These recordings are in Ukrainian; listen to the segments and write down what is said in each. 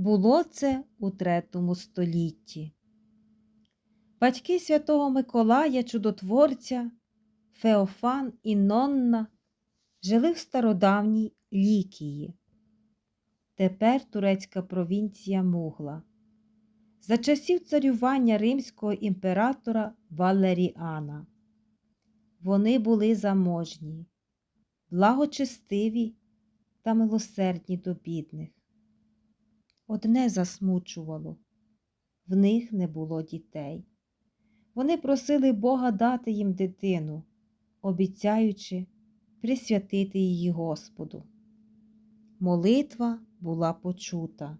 Було це у третьому столітті. Батьки святого Миколая Чудотворця, Феофан і Нонна жили в стародавній Лікії. Тепер турецька провінція Мугла. За часів царювання римського імператора Валеріана. Вони були заможні, благочестиві та милосердні до бідних. Одне засмучувало в них не було дітей. Вони просили Бога дати їм дитину, обіцяючи присвятити її Господу. Молитва була почута,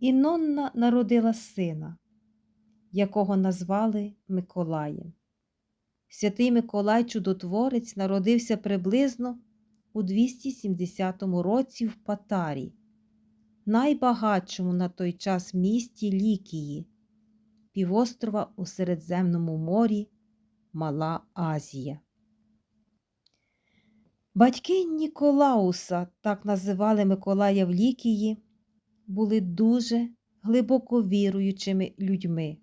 і Нонна народила сина, якого назвали Миколаєм. Святий Миколай Чудотворець народився приблизно у 270 році в Патарі, найбагатшому на той час місті Лікії, півострова у Середземному морі Мала Азія. Батьки Ніколауса, так називали Миколая в Лікії, були дуже глибоко віруючими людьми.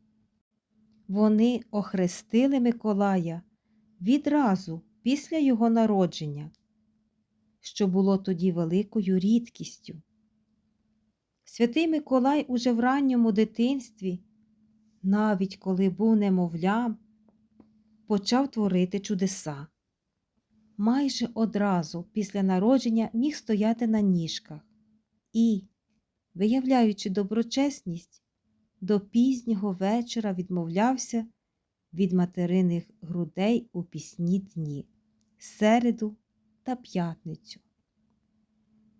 Вони охрестили Миколая відразу після його народження, що було тоді великою рідкістю. Святий Миколай уже в ранньому дитинстві, навіть коли був немовлям, почав творити чудеса. Майже одразу після народження міг стояти на ніжках і, виявляючи доброчесність, до пізнього вечора відмовлявся від материних грудей у пісні дні, середу та п'ятницю.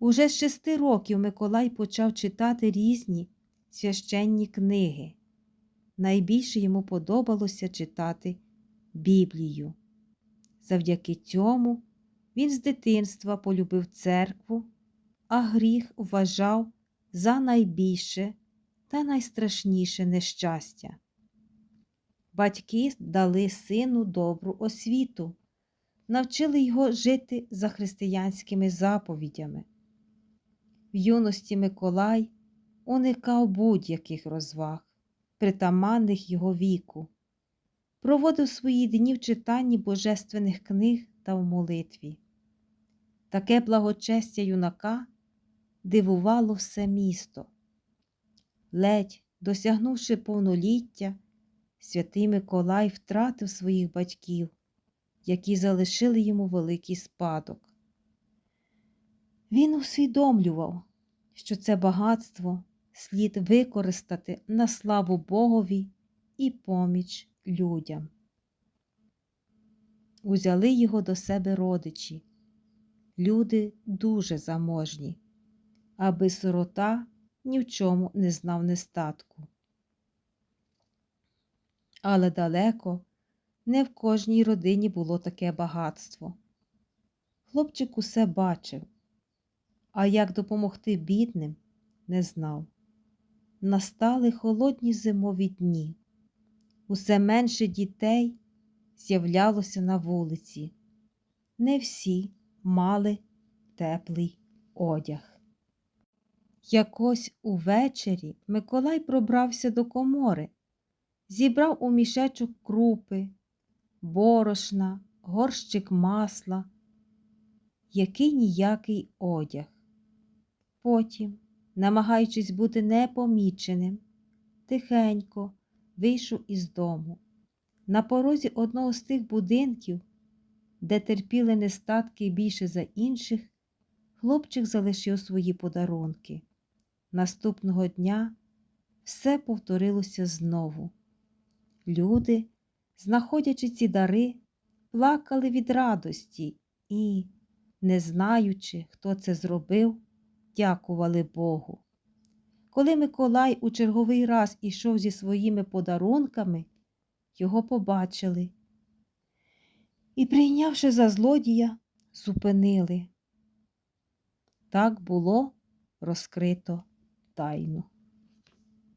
Уже з шести років Миколай почав читати різні священні книги. Найбільше йому подобалося читати Біблію. Завдяки цьому він з дитинства полюбив церкву, а гріх вважав за найбільше та найстрашніше нещастя. Батьки дали сину добру освіту, навчили його жити за християнськими заповідями. В юності Миколай уникав будь-яких розваг, притаманних його віку, проводив свої дні в читанні божественних книг та в молитві. Таке благочестя юнака дивувало все місто. Ледь досягнувши повноліття, святий Миколай втратив своїх батьків, які залишили йому великий спадок. Він усвідомлював, що це багатство слід використати на славу Богові і поміч людям. Узяли його до себе родичі, люди дуже заможні, аби сирота ні в чому не знав нестатку. Але далеко не в кожній родині було таке багатство. Хлопчик усе бачив, а як допомогти бідним, не знав. Настали холодні зимові дні. Усе менше дітей з'являлося на вулиці. Не всі мали теплий одяг. Якось увечері Миколай пробрався до комори, зібрав у мішечок крупи, борошна, горщик масла, який ніякий одяг. Потім, намагаючись бути непоміченим, тихенько вийшов із дому. На порозі одного з тих будинків, де терпіли нестатки більше за інших, хлопчик залишив свої подарунки. Наступного дня все повторилося знову. Люди, знаходячи ці дари, плакали від радості і, не знаючи, хто це зробив, дякували Богу. Коли Миколай у черговий раз ішов зі своїми подарунками, його побачили і, прийнявши за злодія, зупинили. Так було розкрито тайну.